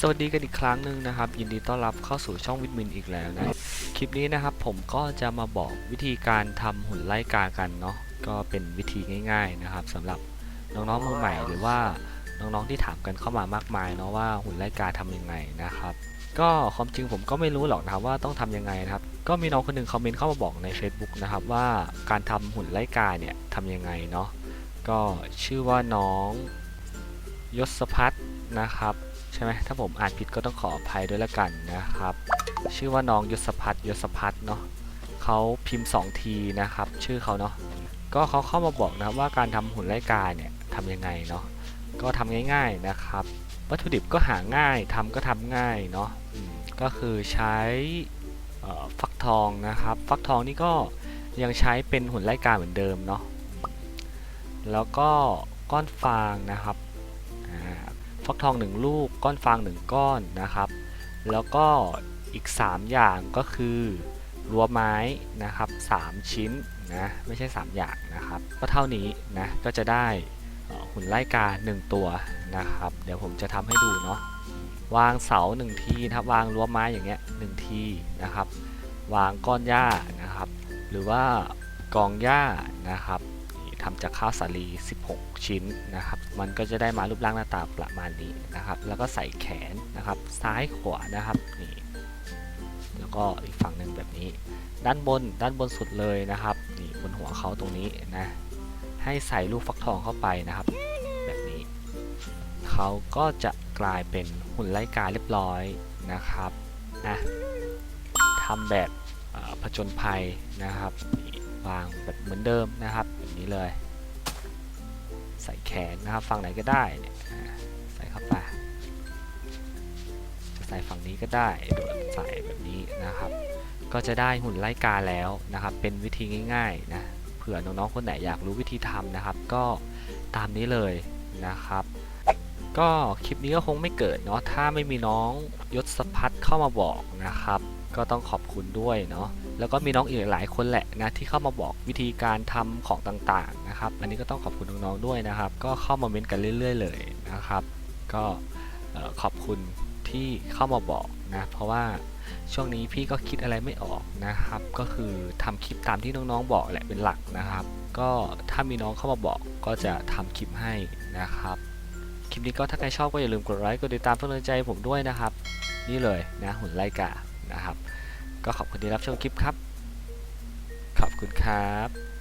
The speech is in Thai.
สวัสดีกันอีกครั้งหนึ่งนะครับ ยินดีต้อนรับเข้าสู่ช่องวิดมินอีกแล้วนะ คลิปนี้นะครับผมก็จะมาบอกวิธีการทำหุ่นไล่กากันเนาะก็เป็นวิธีง่าย ๆนะครับสำหรับน้องๆมือใหม่ หรือว่าน้องๆที่ถามกันเข้ามามากมายเนาะว่าหุ่นไล่กาทำยังไงนะครับ ก็ความจริงผมก็ไม่รู้หรอกนะครับว่าต้องทำยังไงนะครับ ก็มีน้องคนหนึ่งคอมเมนต์เข้ามาบอกใน Facebook นะครับว่าการทำหุ่นไล่กาเนี่ยทำยังไงเนาะก็ชื่อว่าน้องยศพัฒนะครับ ใช่ไหมถ้าผมอ่านผิดก็ต้องขออภัยด้วยละกันนะครับ ชื่อว่าน้องยศพัฒยศพัฒเนาะเขาพิมพ์ 2 ทีนะครับ ชื่อเขาเนาะก็เขาเข้ามาบอกนะครับว่าการทำหุ่นไล่กาเนี่ยทำยังไงเนาะก็ทำง่ายๆนะครับ วัตถุดิบก็หาง่ายทำก็ทำง่ายเนาะก็คือใช้ฟักทองนะครับ ฟักทองนี่ก็ยังใช้เป็นหุ่นไล่กาเหมือนเดิมเนาะแล้วก็ก้อนฟางนะครับ ฟักทองหนึ่งลูก ก้อนฟางหนึ่งก้อนนะครับ แล้วก็อีก 3 อย่างก็คือรั้วไม้นะครับ 3 ชิ้นนะไม่ใช่ 3 อย่างนะครับ ก็เท่านี้นะก็จะได้หุ่นไล่กา 1 ตัวนะครับ เดี๋ยวผมจะทำให้ดูเนาะวางเสา 1 ทีนะครับวางรั้วไม้อย่างเงี้ย1ทีนะครับ วางก้อนหญ้านะครับ หรือว่ากองหญ้านะครับ ทำจากข้าวสาลี 16 ชิ้นนะครับ มันก็จะได้มารูปร่างหน้าตาประมาณนี้นะครับ แล้วก็ใส่แขนนะครับซ้ายขวานะครับนี่แล้วก็อีกฝั่งหนึ่งแบบนี้ ด้านบนด้านบนสุดเลยนะครับนี่บนหัวเขาตรงนี้นะให้ใส่ลูกฟักทองเข้าไปนะครับ แบบนี้เขาก็จะกลายเป็นหุ่นไล่กาเรียบร้อยนะครับนะทำแบบผจญภัยนะครับ วางแบบเหมือนเดิมนะครับแบบนี้เลย ใส่แขนนะครับฝั่งไหนก็ได้เนี่ยใส่เข้าไปจะใส่ฝั่งนี้ก็ได้โดยใส่แบบนี้นะครับ ก็จะได้หุ่นไล่กาแล้วนะครับ เป็นวิธีง่ายๆนะเผื่อน้องๆคนไหนอยากรู้วิธีทำนะครับ ก็ตามนี้เลยนะครับก็คลิปนี้ก็คงไม่เกิดเนาะถ้าไม่มีน้องยศพัฒเข้ามาบอกนะครับ ก็ต้องขอบคุณด้วยเนาะแล้วก็มีน้องอีกหลายคนแหละนะที่เข้ามาบอกวิธีการทำของต่างๆนะครับ อันนี้ก็ต้องขอบคุณน้องๆด้วยนะครับ ก็เข้ามาเมนต์กันเรื่อย ๆ เลยนะครับ ก็ขอบคุณที่เข้ามาบอกนะเพราะว่าช่วงนี้พี่ก็คิดอะไรไม่ออกนะครับ ก็คือทำคลิปตามที่น้องๆบอกแหละเป็นหลักนะครับ ก็ถ้ามีน้องเข้ามาบอกก็จะทำคลิปให้นะครับคลิปนี้ก็ถ้าใครชอบก็อย่าลืมกดไลค์กดติดตามเพื่อเป็นกำลังใจผมด้วยนะครับ นี่เลยนะหุ่นไลกา นะครับ ก็ขอบคุณที่รับชมคลิปครับ ขอบคุณครับ